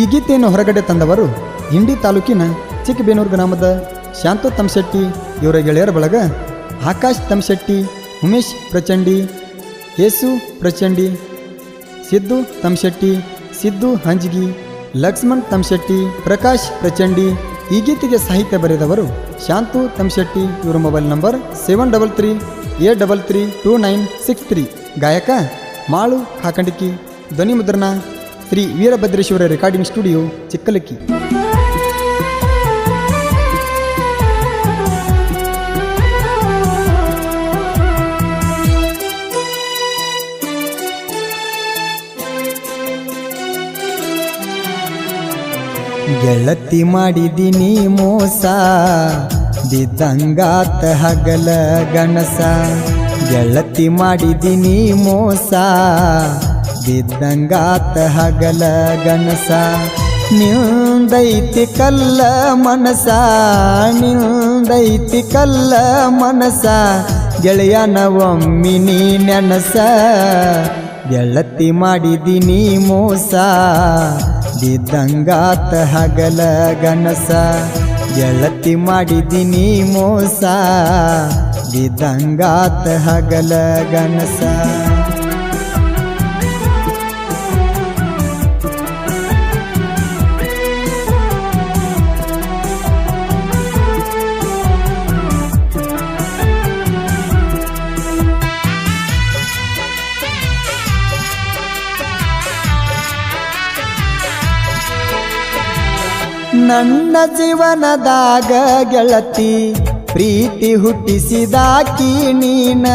ಈ ಗೀತೆಯನ್ನು ಹೊರಗಡೆ ತಂದವರು ಇಂಡಿ ತಾಲೂಕಿನ ಚಿಕ್ಕಬೇನೂರು ಗ್ರಾಮದ ಶಾಂತು ತಮ್ಶೆಟ್ಟಿ ಇವರ ಗೆಳೆಯರ ಬಳಗ ಆಕಾಶ್ ತಮ್ಶೆಟ್ಟಿ ಉಮೇಶ್ ಪ್ರಚಂಡಿ ಯೇಸು ಪ್ರಚಂಡಿ, ಸಿದ್ದು ತಮ್ಶೆಟ್ಟಿ ಸಿದ್ದು ಹಂಜ್ಗಿ, ಲಕ್ಷ್ಮಣ್ ತಮ್ಶೆಟ್ಟಿ ಪ್ರಕಾಶ್ ಪ್ರಚಂಡಿ ಈ ಗೀತೆಗೆ ಸಾಹಿತ್ಯ ಬರೆದವರು ಶಾಂತು ತಮ್ಶೆಟ್ಟಿ ಇವರ mobile number seven double three, eight double three, two nine six three. ಗಾಯಕ ಮಾಳು ಹಾಕಂಡಿಕಿ ಧ್ವನಿ ಮುದ್ರಣ ಶ್ರೀ ವೀರಭದ್ರೇಶ್ವರ ರೆಕಾರ್ಡಿಂಗ್ ಸ್ಟುಡಿಯೋ ಚಿಕ್ಕಲಕ್ಕಿ. ಗೆಳತಿ ಮಾಡಿದಿನಿ ಮೋಸ ಬಿದ್ದಂಗಾತ ಹಗಲ ಗಣಸ. ಗೆಳತಿ ಮಾಡಿದಿನಿ ಮೋಸ ಬಿದ್ದಂಗಾತ ಹಗಲ ಗಣಸ ನಿಂದೈತಿ ಕಲ್ಲ ಮನಸ, ನಿಂದೈತಿ ಕಲ್ಲ ಮನಸ. ಗೆಳೆಯನ ಒಮ್ಮಿ ನೀ ನೆನಸ, ಗೆಳತಿ ಮಾಡಿದಿನಿ ಮೋಸ. ಬಿದ್ದಂಗಾತ ಹಗಲ ಗನಸ, ಗೆಳತಿ ಮಾಡಿದಿನಿ ಮೋಸ. ಬಿದ್ದಂಗಾತ ಹಗಲ ಗನಸ. ನನ್ನ ಜೀವನದಾಗ ಗೆಳತಿ ಪ್ರೀತಿ ಹುಟ್ಟಿಸಿದಾಕಿ ನೀನ.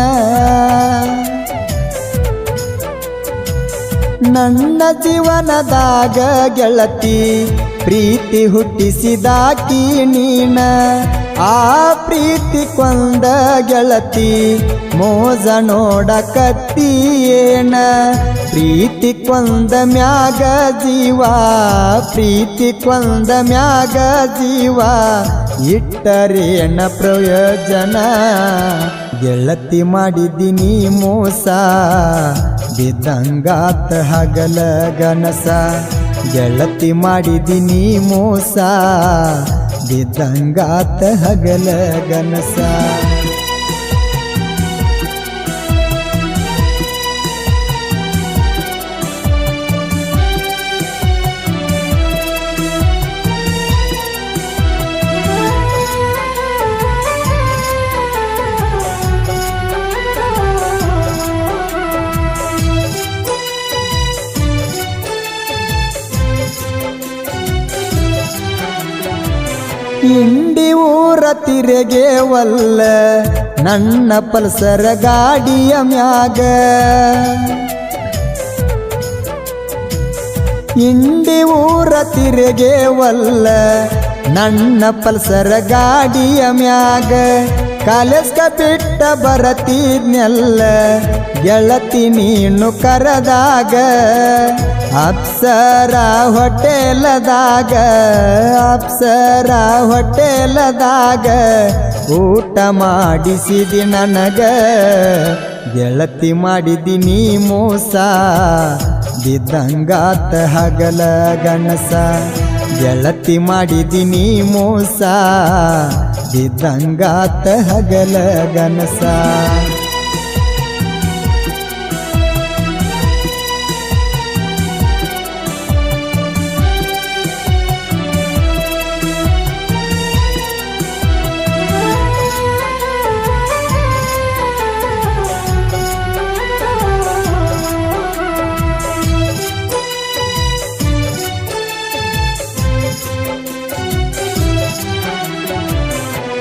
ನನ್ನ ಜೀವನದಾಗ ಗೆಳತಿ ಪ್ರೀತಿ ಹುಟ್ಟಿಸಿದಾಕಿ ನೀನ. ಆ ಪ್ರೀತಿ ಕೊಂದ ಗೆಳತಿ ಮೋಜ ನೋಡಕತ್ತೀಯೇನ ಪ್ರೀತಿ ಕೊಂದ ಮ್ಯಾಗ ಜೀವ, ಪ್ರೀತಿ ಕೊಂದ ಮ್ಯಾಗ ಜೀವ, ಇಟ್ಟರೇನ ಪ್ರಯೋಜನ? ಗೆಳತಿ ಮಾಡಿದಿನಿ ಮೋಸ, ಬಿದ್ದಂಗಾತ ಹಗಲ ಗನಸ. ಗೆಳತಿ ಮಾಡಿದಿನಿ ಮೋಸ ಬಿದ್ದಂಗಾತ ಹಗಲ ಗನಸ. ಇಂಡಿ ಊರ ತಿರೆಗೆ ವಲ್ಲ ನನ್ನ ಪಲ್ಸರ ಗಾಡಿಯ ಮ್ಯಾಗ. ಇಂಡಿ ಊರ ತಿರೆಗೆ ವಲ್ಲ ನನ್ನ ಪಲ್ಸರ ಗಾಡಿಯ ಮ್ಯಾಗ. ಕಾಲೇಜ್ಗ ಬಿಟ್ಟ ಬರತಿದ್ನೆಲ್ಲ, ಗೆಳತಿ ನೀನು ಕರದಾಗ. ಅಪ್ಸರ ಹೊಟೇಲದಾಗ ಅಪ್ಸರ ಹೊಟೇಲದಾಗ ಊಟ ಮಾಡಿಸಿದಿ ನನಗ. ಗೆಳತಿ ಮಾಡಿದಿನಿ ಮೋಸ, ಬಿದ್ದಂಗಾತ ಹಗಲ ಗಣಸ. ಗೆಳತಿ ಮಾಡಿದಿನಿ ಮೋಸ, ಬಿದ್ದಂಗಾತ ಹಗಲ ಗನಸ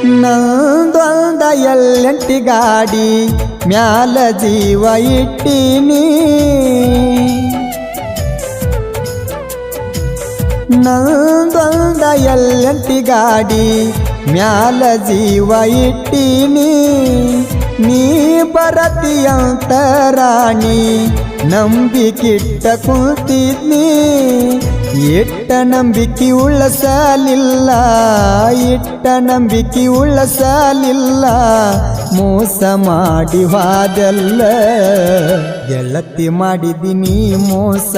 ನಂದೊಂದ ಎಲ್ಲೆಂಟಿ ಗಾಡಿ ಮ್ಯಾಲ ಜೀವ ಇಟ್ಟೀನಿ. ನಂದೊಂದ ಎಲ್ಲೆಂಟಿ ಗಾಡಿ ಮ್ಯಾಲ ಜೀವ ಇಟ್ಟೀನಿ. ನೀ ಬರತಿಯಂತ ರಾಣಿ, ನಂಬಿಕಿಟ್ಟ ಕುಂತಿದ್ನಿ. ಇಟ್ಟ ನಂಬಿಕೆ ಉಳ್ಳ ಸಾಲಿಲ್ಲ, ಇಟ್ಟ ನಂಬಿಕೆ ಉಳ್ಳ ಸಾಲಿಲ್ಲ. ಮೋಸ ಮಾಡಿ ವಾದಲ್ಲ ಗೆಳತಿ ಮಾಡಿದಿನಿ ಮೋಸ.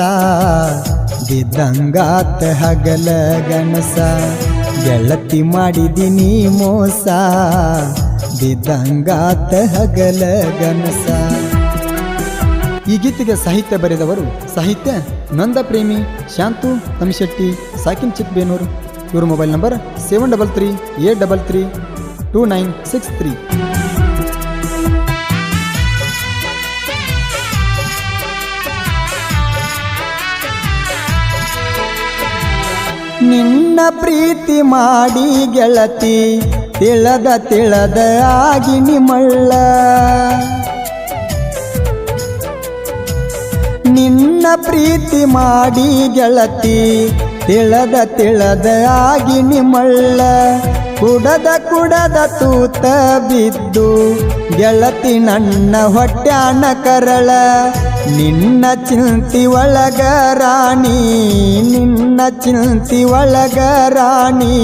ಬಿದ್ದಂಗಾತ ಹಗಲ ಗಣಸ ಗೆಳತಿ ಮಾಡಿದಿನಿ ಮೋಸ. ಬಿದ್ದಂಗಾತ ಹಗಲ ಗನಸ. ಈ ಗೀತೆಗೆ ಸಾಹಿತ್ಯ ಬರೆದವರು ಸಾಹಿತ್ಯ ನಂದ ಪ್ರೇಮಿ ಶಾಂತು ತಮಿಶೆಟ್ಟಿ ಸಾಕಿನ್ ಚಿಕ್ಬೇನೂರು ಇವ್ರ mobile number seven double three eight double three two nine six three ನಿನ್ನ ಪ್ರೀತಿ ಮಾಡಿ ಗೆಳತಿ, ತಿಳದ ತಿಳದ ಆಗಿ ನಿಮಳ್ಳ ಪ್ರೀತಿ ಮಾಡಿ ಗೆಳತಿ, ತಿಳದ ತಿಳದ ಆಗಿ ನಿಮ್ಮಳ್ಳ. ಕುಡದ ಕುಡದ ತೂತ ಬಿದ್ದು, ಗೆಳತಿ ನನ್ನ ಹೊಟ್ಯಾನ ಕರಳ. ನಿನ್ನ ಚಿಂತಿ ಒಳಗ ರಾಣಿ, ನಿನ್ನ ಚಿಂತಿ ಒಳಗ ರಾಣಿ,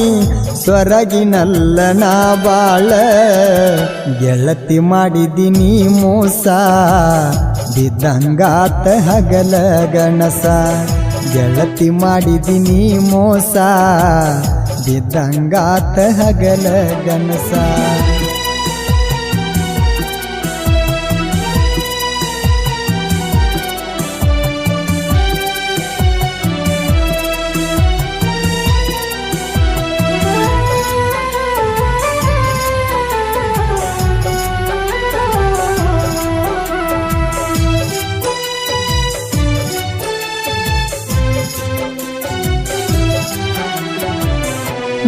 ಸ್ವರಗಿನಲ್ಲ ನಾ ಬಾಳ. ಗೆಳತಿ ಮಾಡಿದಿನಿ ಮೋಸ, ಬಿದ್ದಂಗಾತ ಹಗಲ ಗಣಸ. ಗೆಳತಿ ಮಾಡಿದಿನಿ ಮೋಸ, ಬಿದ್ದಂಗಾತ ಹಗಲ ಗಣಸ.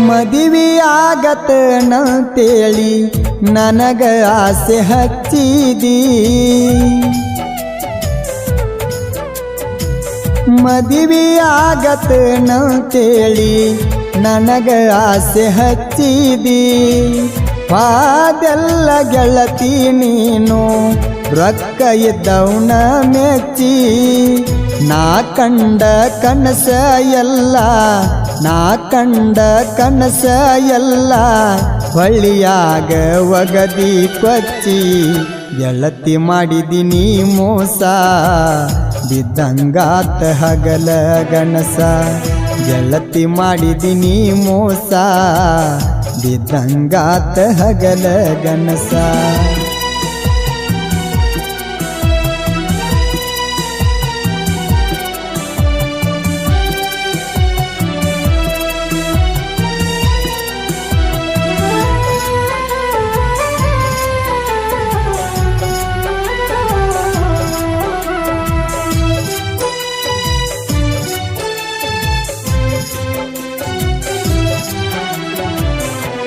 ಮದುವೆಯಾಗತನಂತೇಳಿ ನನಗ ಆಸೆ ಹಚ್ಚಿದಿ. ಮದುವೆಯಾಗತನಂತೇಳಿ ನನಗ ಆಸೆ ಹಚ್ಚಿದಿ. ಪಾದೆಲ್ಲ ಗೆಳತಿ ನೀನು ರೊಕ್ಕ ಇದ್ದವನ ಮೆಚ್ಚಿ. ನಾ ಕಂಡ ಕನಸ ಎಲ್ಲ ನಾ ಕಂಡ ಕನಸ ಎಲ್ಲ ಹೊಳ್ಳಿಯಾಗ ಒಗದಿ ಕೊಚ್ಚಿ ಗೆಳತಿ ಮಾಡಿದಿನಿ ಮೋಸ, ಬಿದ್ದಂಗಾತ ಹಗಲ ಗಣಸ ಗೆಳತಿ ಮಾಡಿದಿನಿ ಮೋಸ, ಬಿದ್ದಂಗಾತ ಹಗಲ ಗಣಸ.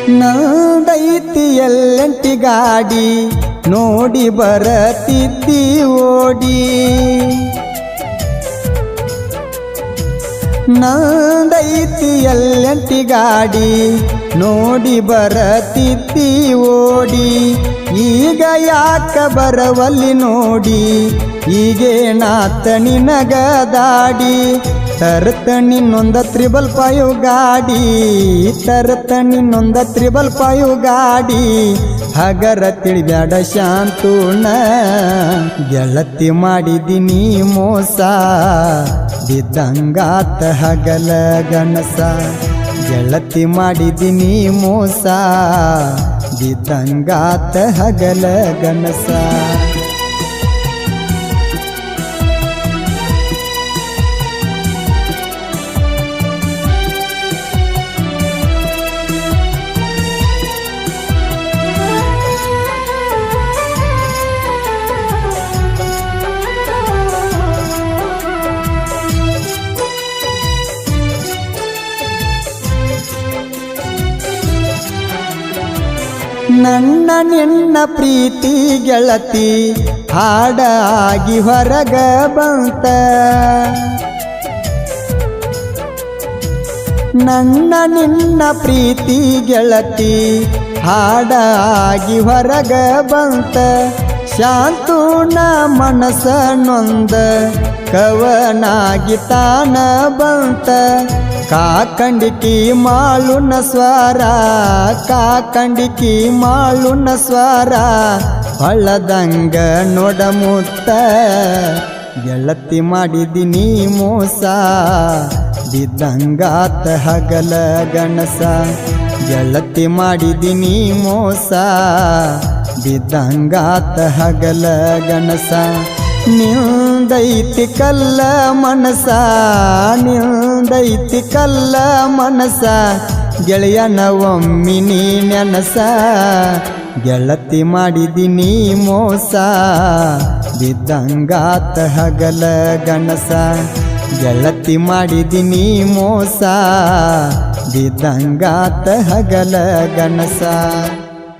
ನಾದೈತಿ ಎಲ್ಲಂಟಿ ಗಾಡಿ ನೋಡಿ ಬರತಿದ್ದಿ ಓಡಿ. ನಂದೈತಿ ಎಲ್ಲಂಟಿ ಗಾಡಿ ನೋಡಿ ಬರತಿದ್ದಿ ಓಡಿ. ಈಗ ಯಾಕ ಬರವಲ್ಲಿ ನೋಡಿ, ಈಗೇನಾತ ನಿನಗ ದಾಡಿ. ತರ್ತ ನಿನ್ನೊಂದ ತ್ರಿಬಲ್ ಪಾಯು ಗಾಡಿ ತರತಣಿ ನಿನ್ನೊಂದ ತ್ರಿಬಲ್ ಪಾಯು ಗಾಡಿ. ಹಗರ ತಿಳಿಬ್ಯಾಡ ಶಾಂತೂಣ ಗೆಳತಿ ಮಾಡಿದಿನಿ ಮೋಸ. ಬಿದ್ದಂಗಾತ ಹಗಲ ಗಣಸ ಗೆಳತಿ ಮಾಡಿದಿನಿ ಮೋಸ. ಬಿದ್ದಂಗಾತ ಹಗಲ ಗಣಸ ನನ್ನ ನಿನ್ನ ಪ್ರೀತಿ ಗೆಳತಿ, ಹಾಡಾಗಿ ಹೊರಗ ಬಂತ. ನನ್ನ ನಿನ್ನ ಪ್ರೀತಿ ಗೆಳತಿ, ಹಾಡಾಗಿ ಹೊರಗ ಬಂತ. ಶಾಂತೂನ ಮನಸ ನೊಂದ ಕವನಾಗಿ ತಾನ ಬಂತ. ಕಾಕಂಡಿಕಿ ಮಾಳುನ ಸ್ವರ, ಕಾಕಂಡಿಕಿ ಮಾಳುನ ಸ್ವರ, ಹೊಳದಂಗ ನೋಡಮುತ್ತ, ಗೆಳತಿ ಮಾಡಿದಿನಿ ಮೋಸ, ಬಿದ್ದಂಗಾತ ಹಗಲ ಗಣಸ, ಗೆಳತಿ ಮಾಡಿದಿನಿ ಮೋಸ, ಬಿದ್ದಂಗಾತ ಹಗಲ ಗಣಸ. ನಿಂದೈತಿ ಕಲ್ಲ ಮನಸ ನಿಂದೈತಿ ಕಲ್ಲ ಮನಸ, ಗೆಳೆಯನ ಒಮ್ಮಿನಿ ನೆನಸ, ಗೆಳತಿ ಮಾಡಿದಿನಿ ಮೋಸ, ಬಿದ್ದಂಗಾತ ಹಗಲ ಗಣಸ ಗೆಳತಿ ಮಾಡಿದಿನಿ ಮೋಸ, ಬಿದ್ದಂಗಾತ ಹಗಲ ಗಣಸ